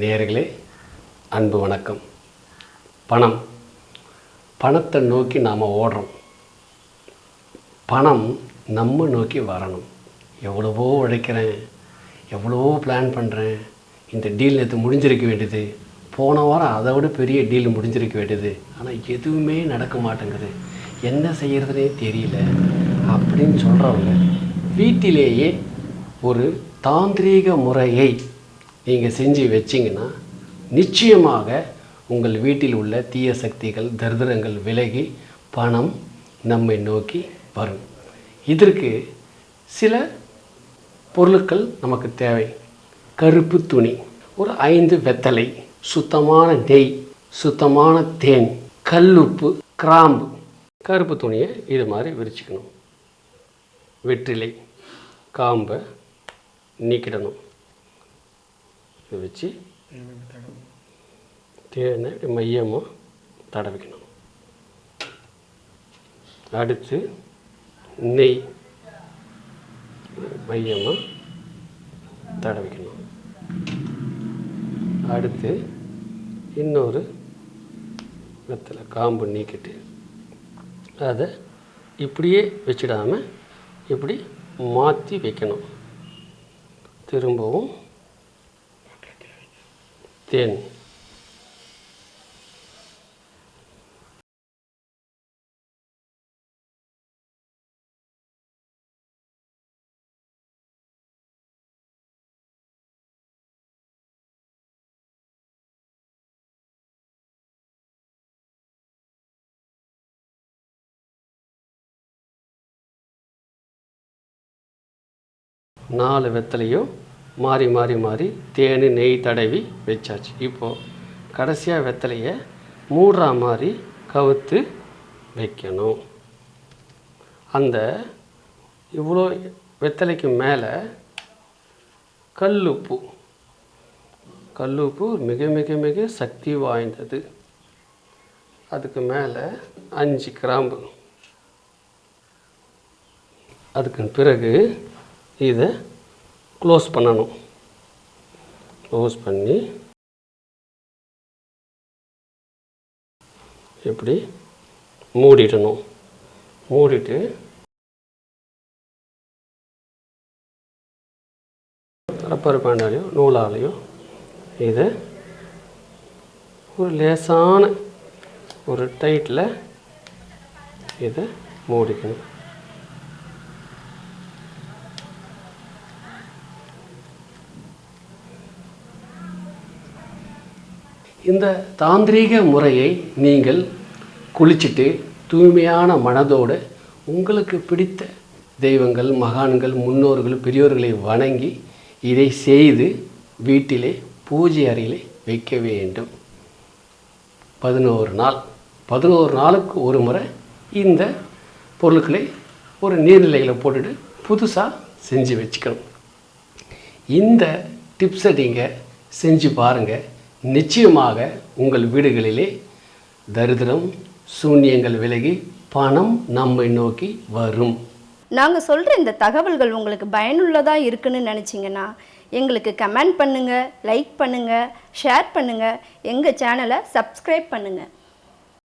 நேர்களே அன்பு வணக்கம். பணம் பணத்தை நோக்கி நாம் ஓடுறோம். பணம் நம்ம நோக்கி வரணும். எவ்வளவோ உழைக்கிறேன் எவ்வளவோ பிளான் பண்ணுறேன் இந்த டீல் நேற்று முடிஞ்சிருக்க வேண்டியது. போன வாரம் அதை விட பெரிய டீல் முடிஞ்சிருக்க வேண்டியது. ஆனால் எதுவுமே நடக்க மாட்டேங்குது. என்ன செய்கிறதுனே தெரியல. அப்படின்னு சொல்கிறவங்க வீட்டிலேயே ஒரு தாந்திரீக முறையை நீங்கள் செஞ்சு வச்சிங்கன்னா நிச்சயமாக உங்கள் வீட்டில் உள்ள தீய சக்திகள் தரிதிரங்கள் விலகி பணம் நம்மை நோக்கி வரும். இதற்கு சில பொருட்கள் நமக்கு தேவை. கருப்பு துணி ஒரு ஐந்து வெத்தலை சுத்தமான நெய் சுத்தமான தேன் கல்லுப்பு கிராம்பு. கருப்பு துணியை இது மாதிரி விரிச்சுக்கணும். வெற்றிலை காம்பை நீக்கிடணும். இதை வச்சு தேனை இப்படி மையமாக தடவிக்கணும் அடுத்து நெய் மையமாக தடவிக்கணும் அடுத்து இன்னொரு வெத்தலை காம்பு நீக்கிட்டு அதை இப்படியே வச்சிடாமல் இப்படி மாற்றி வைக்கணும். திரும்பவும் தேன் நாலு வெத்தலையும் மாறி மாறி மாறி தேன் நெய் தடவி வச்சாச்சு. இப்போது கடைசியாக வெத்தலையை மூடுறா மாதிரி கவுத்து வைக்கணும். அந்த இவ்வளோ வெத்தலைக்கு மேலே கல்லுப்பு. கல்லுப்பு மிக மிக மிக சக்தி வாய்ந்தது. அதுக்கு மேலே அஞ்சு கிராம்பு. அதுக்கு பிறகு இதை க்ளோஸ் பண்ணணும். க்ளோஸ் பண்ணி இப்படி மூடிடணும். மூடிட்டு ரப்பர் பேண்டாலையோ நூலாலையோ இதை ஒரு லேசான ஒரு டைட்டில் இதை மூடிக்கணும். இந்த தாந்திரீக முறையை நீங்கள் குளிச்சுட்டு தூய்மையான மனதோடு உங்களுக்கு பிடித்த தெய்வங்கள் மகான்கள் முன்னோர்கள் பெரியோர்களை வணங்கி இதை செய்து வீட்டிலே பூஜை அறையிலே வைக்க வேண்டும். பதினோரு நாள். பதினோரு நாளுக்கு ஒரு முறை இந்த பொருட்களை ஒரு நீர்நிலையில் போட்டுட்டு புதுசாக செஞ்சு வச்சுக்கணும். இந்த டிப்ஸை நீங்கள் செஞ்சு பாருங்கள் நிச்சயமாக உங்கள் வீடுகளிலே தரித்திரம் சூன்யங்கள் விலகி பணம் நம்மை நோக்கி வரும். நாங்கள் சொல்கிற இந்த தகவல்கள் உங்களுக்கு பயனுள்ளதாக இருக்குன்னு நினச்சிங்கன்னா எங்களுக்கு கமெண்ட் பண்ணுங்கள் லைக் பண்ணுங்கள் ஷேர் பண்ணுங்கள் எங்கள் சேனலை சப்ஸ்கிரைப் பண்ணுங்கள்